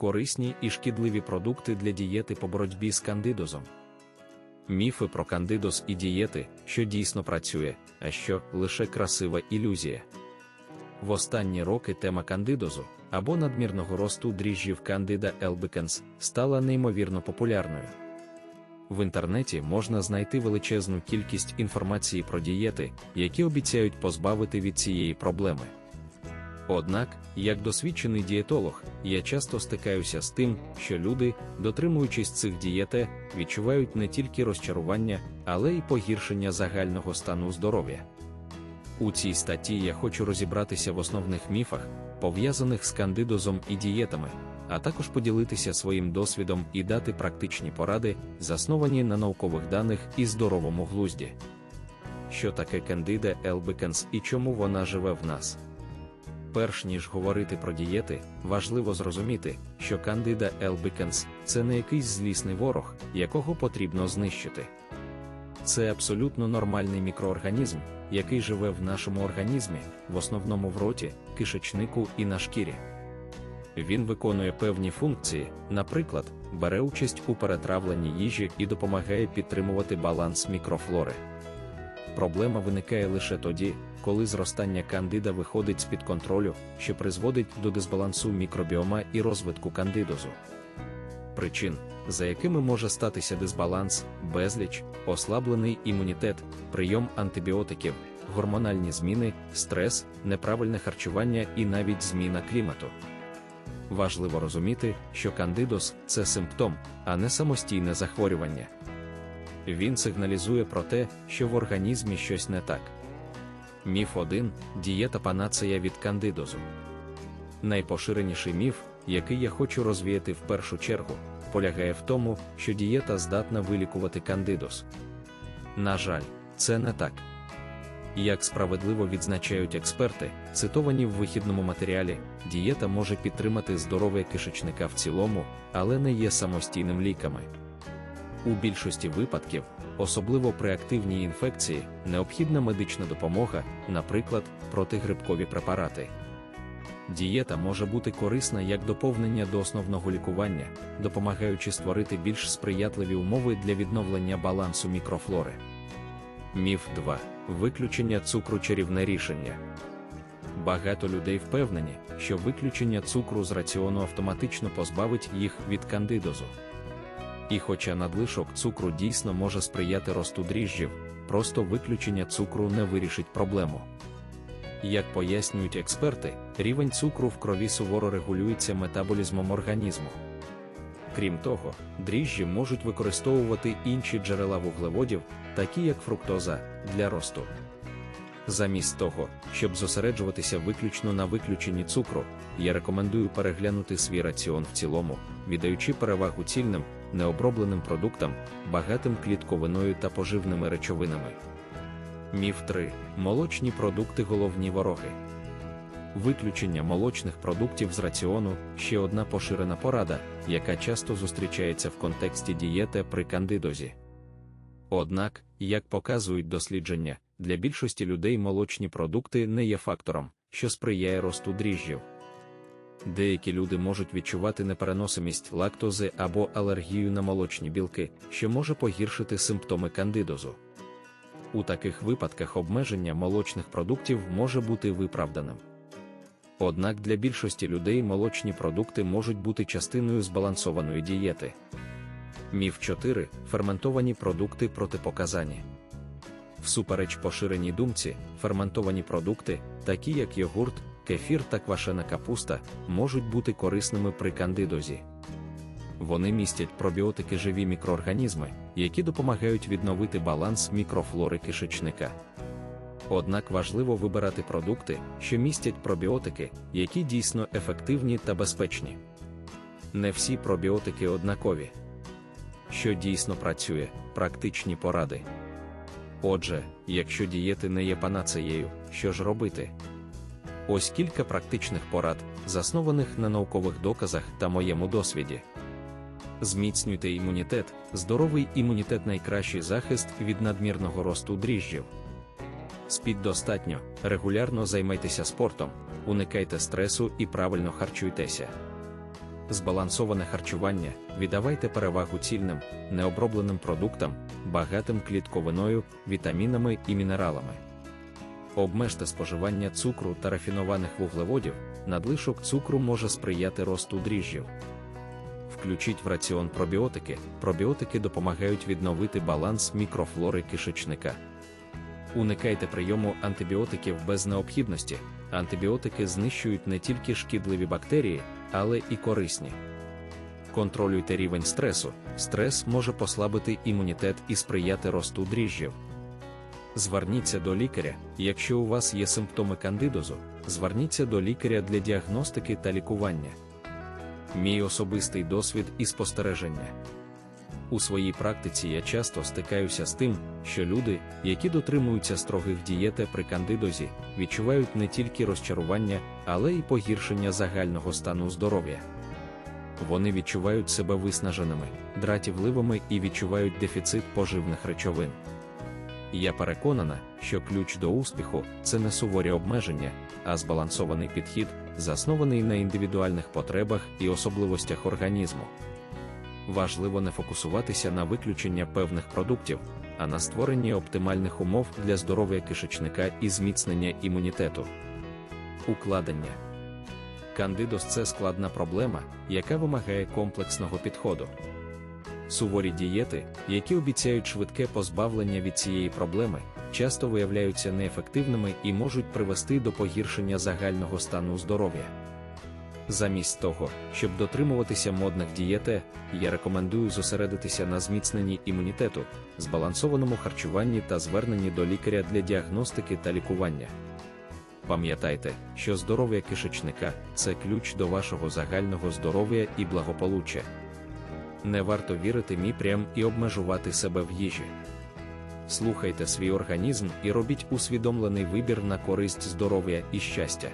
корисні і шкідливі продукти для дієти по боротьбі з кандидозом. Міфи про кандидоз і дієти, що дійсно працює, а що лише красива ілюзія. В останні роки тема кандидозу або надмірного росту дріжджів Candida albicans стала неймовірно популярною. В інтернеті можна знайти величезну кількість інформації про дієти, які обіцяють позбавити від цієї проблеми. Однак, як досвідчений дієтолог, я часто стикаюся з тим, що люди, дотримуючись цих дієте, відчувають не тільки розчарування, але й погіршення загального стану здоров'я. У цій статті я хочу розібратися в основних міфах, пов'язаних з кандидозом і дієтами, а також поділитися своїм досвідом і дати практичні поради, засновані на наукових даних і здоровому глузді. Що таке Candida albicans і чому вона живе в нас? Перш ніж говорити про дієти, важливо зрозуміти, що Candida albicans – це не якийсь злісний ворог, якого потрібно знищити. Це абсолютно нормальний мікроорганізм, який живе в нашому організмі, в основному в роті, кишечнику і на шкірі. Він виконує певні функції, наприклад, бере участь у перетравленні їжі і допомагає підтримувати баланс мікрофлори. Проблема виникає лише тоді, коли зростання кандида виходить з-під контролю, що призводить до дисбалансу мікробіома і розвитку кандидозу. Причин, за якими може статися дисбаланс, безліч, ослаблений імунітет, прийом антибіотиків, гормональні зміни, стрес, неправильне харчування і навіть зміна клімату. Важливо розуміти, що кандидоз це симптом, а не самостійне захворювання. Він сигналізує про те, що в організмі щось не так. Міф 1. Дієта панацея від кандидозу. Найпоширеніший міф, який я хочу розвіяти в першу чергу, полягає в тому, що дієта здатна вилікувати кандидоз. На жаль, це не так. Як справедливо відзначають експерти, цитовані в вихідному матеріалі, дієта може підтримати здоров'я кишечника в цілому, але не є самостійним ліками. У більшості випадків, особливо при активній інфекції, необхідна медична допомога, наприклад, протигрибкові препарати. Дієта може бути корисна як доповнення до основного лікування, допомагаючи створити більш сприятливі умови для відновлення балансу мікрофлори. Міф 2. Виключення цукру чарівне рішення. Багато людей впевнені, що виключення цукру з раціону автоматично позбавить їх від кандидозу. І хоча надлишок цукру дійсно може сприяти росту дріжджів, просто виключення цукру не вирішить проблему. Як пояснюють експерти, рівень цукру в крові суворо регулюється метаболізмом організму. Крім того, дріжджі можуть використовувати інші джерела вуглеводів, такі як фруктоза, для росту. Замість того, щоб зосереджуватися виключно на виключенні цукру, я рекомендую переглянути свій раціон в цілому, віддаючи перевагу цільним, необробленим продуктам, багатим клітковиною та поживними речовинами. Міф 3. Молочні продукти головні вороги. Виключення молочних продуктів з раціону ще одна поширена порада, яка часто зустрічається в контексті дієти при кандидозі. Однак, як показують дослідження, для більшості людей молочні продукти не є фактором, що сприяє росту дріжджів. Деякі люди можуть відчувати непереносимість лактози або алергію на молочні білки, що може погіршити симптоми кандидозу. У таких випадках обмеження молочних продуктів може бути виправданим. Однак для більшості людей молочні продукти можуть бути частиною збалансованої дієти. Міф 4. Ферментовані продукти протипоказані. Всупереч поширеній думці, ферментовані продукти, такі як йогурт, кефір та квашена капуста, можуть бути корисними при кандидозі. Вони містять пробіотики живі мікроорганізми, які допомагають відновити баланс мікрофлори кишечника. Однак важливо вибирати продукти, що містять пробіотики, які дійсно ефективні та безпечні. Не всі пробіотики однакові. Що дійсно працює, практичні поради. Отже, якщо дієти не є панацеєю, що ж робити? Ось кілька практичних порад, заснованих на наукових доказах та моєму досвіді. Зміцнюйте імунітет, здоровий імунітет найкращий захист від надмірного росту дріжджів. Спіть достатньо, регулярно займайтеся спортом, уникайте стресу і правильно харчуйтеся. Збалансоване харчування, віддавайте перевагу цільним, необробленим продуктам, багатим клітковиною, вітамінами і мінералами. Обмежте споживання цукру та рафінованих вуглеводів, надлишок цукру може сприяти росту дріжджів. Включіть в раціон пробіотики. Пробіотики допомагають відновити баланс мікрофлори кишечника. Уникайте прийому антибіотиків без необхідності. Антибіотики знищують не тільки шкідливі бактерії, але і корисні. Контролюйте рівень стресу. Стрес може послабити імунітет і сприяти росту дріжджів. Зверніться до лікаря, якщо у вас є симптоми кандидозу, зверніться до лікаря для діагностики та лікування. Мій особистий досвід і спостереження. У своїй практиці я часто стикаюся з тим, що люди, які дотримуються строгих дієти при кандидозі, відчувають не тільки розчарування, але й погіршення загального стану здоров'я. Вони відчувають себе виснаженими, дратівливими і відчувають дефіцит поживних речовин. Я переконана, що ключ до успіху це не суворі обмеження, а збалансований підхід, заснований на індивідуальних потребах і особливостях організму. Важливо не фокусуватися на виключення певних продуктів, а на створенні оптимальних умов для здоров'я кишечника і зміцнення імунітету. Укладення Кандидоз це складна проблема, яка вимагає комплексного підходу. Суворі дієти, які обіцяють швидке позбавлення від цієї проблеми, часто виявляються неефективними і можуть привести до погіршення загального стану здоров'я. Замість того, щоб дотримуватися модних дієте, я рекомендую зосередитися на зміцненні імунітету, збалансованому харчуванні та зверненні до лікаря для діагностики та лікування. Пам'ятайте, що здоров'я кишечника це ключ до вашого загального здоров'я і благополуччя. Не варто вірити міпрям і обмежувати себе в їжі. Слухайте свій організм і робіть усвідомлений вибір на користь здоров'я і щастя.